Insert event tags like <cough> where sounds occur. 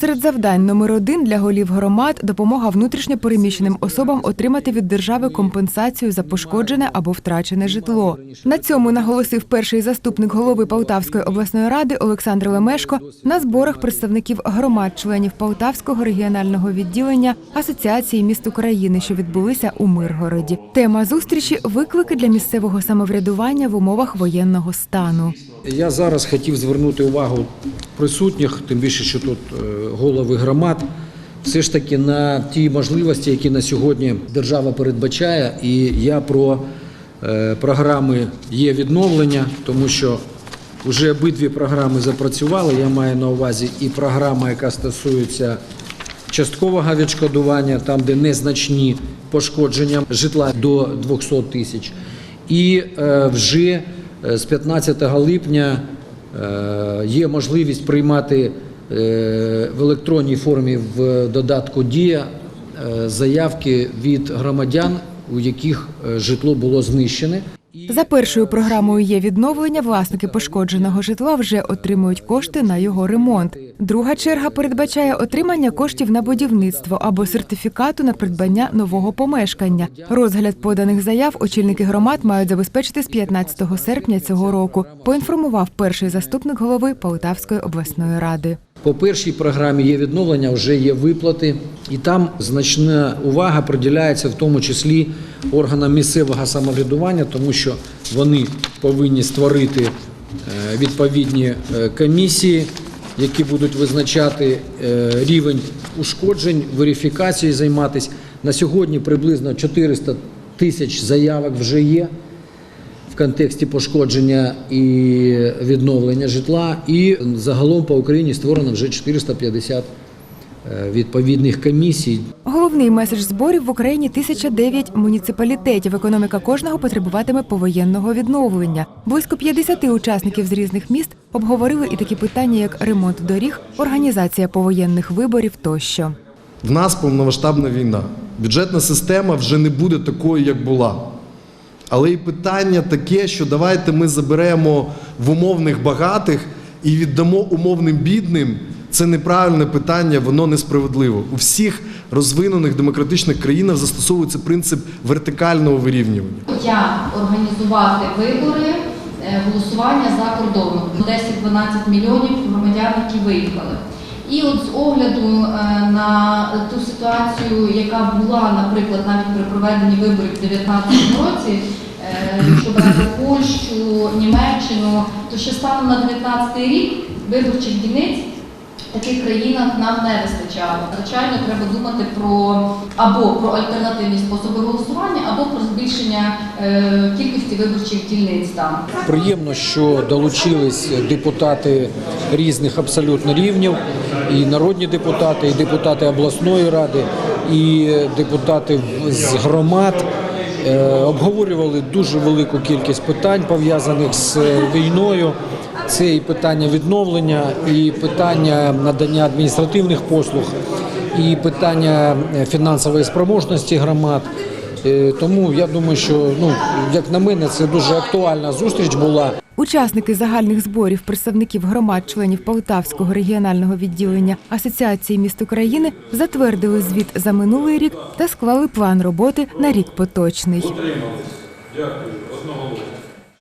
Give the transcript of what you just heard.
Серед завдань номер один для голів громад допомога внутрішньо переміщеним особам отримати від держави компенсацію за пошкоджене або втрачене житло. На цьому наголосив перший заступник голови Полтавської обласної ради Олександр Лемешко на зборах представників громад, членів Полтавського регіонального відділення Асоціації міст України, що відбулися у Миргороді. Тема зустрічі виклики для місцевого самоврядування в умовах воєнного стану. Я зараз хотів звернути увагу присутніх, тим більше, що тут е, голови громад, все ж таки на ті можливості, які на сьогодні держава передбачає. І я про е, програми є відновлення, тому що вже обидві програми запрацювали. Я маю на увазі і програма, яка стосується часткового відшкодування, там, де незначні пошкодження житла до 200 тисяч. І е, вже е, з 15 липня є можливість приймати в електронній формі в додатку Дія е, заявки від громадян, у яких е, житло було знищене. За першою програмою є відновлення. Власники пошкодженого житла вже отримують кошти на його ремонт. Друга черга передбачає отримання коштів на будівництво або сертифікату на придбання нового помешкання. Розгляд поданих заяв очільники громад мають забезпечити з 15 серпня цього року. Поінформував перший заступник голови Полтавської обласної ради. По першій програмі є відновлення, вже є виплати, і там значна увага приділяється в тому числі органам місцевого самоврядування, тому що вони повинні створити е, відповідні е, комісії, які будуть визначати е, рівень ушкоджень, верифікацією займатися. На сьогодні приблизно 400 тисяч заявок вже є контексті пошкодження і відновлення житла. І загалом по Україні створено вже 450 е, відповідних комісій. Головний меседж зборів в Україні 1009 муніципалітетів. Економіка кожного потребуватиме повоєнного відновлення. Близько 50 учасників з різних міст обговорили і такі питання, як ремонт доріг, організація повоєнних виборів тощо. В нас повномасштабна війна. Бюджетна система вже не буде такою, як була. Але і питання таке, що давайте ми заберемо в умовних багатих і віддамо умовним бідним. Це неправильне питання, воно несправедливо. У всіх розвинених демократичних країнах застосовується принцип вертикального вирівнювання. як організувати вибори, е, голосування за кордоном. 10-12 мільйонів громадян, які виїхали. І от з огляду е, на ту ситуацію, яка була, наприклад, навіть при проведенні виборів у 2019 році, е, якщо брати <coughs> Польщу, Німеччину, то ще станом на 2019 рік виборчих дільниць таких країнах нам не вистачало. Звичайно, треба думати про або про альтернативні способи голосування, або про збільшення е, кількості виборчих дільниць там. Приємно, що долучились депутати різних абсолютно рівнів, і народні депутати, і депутати обласної ради, і депутати з громад. Е, Обговорювали дуже велику кількість питань пов'язаних з війною. Це і питання відновлення, і питання надання адміністративних послуг, і питання е, фінансової спроможності громад. Е, Тому я думаю, що ну як на мене, це дуже актуальна зустріч була. Учасники загальних зборів представників громад, членів Полтавського регіонального відділення Асоціації міст України затвердили звіт за минулий рік та склали план роботи на рік поточний. Дякую.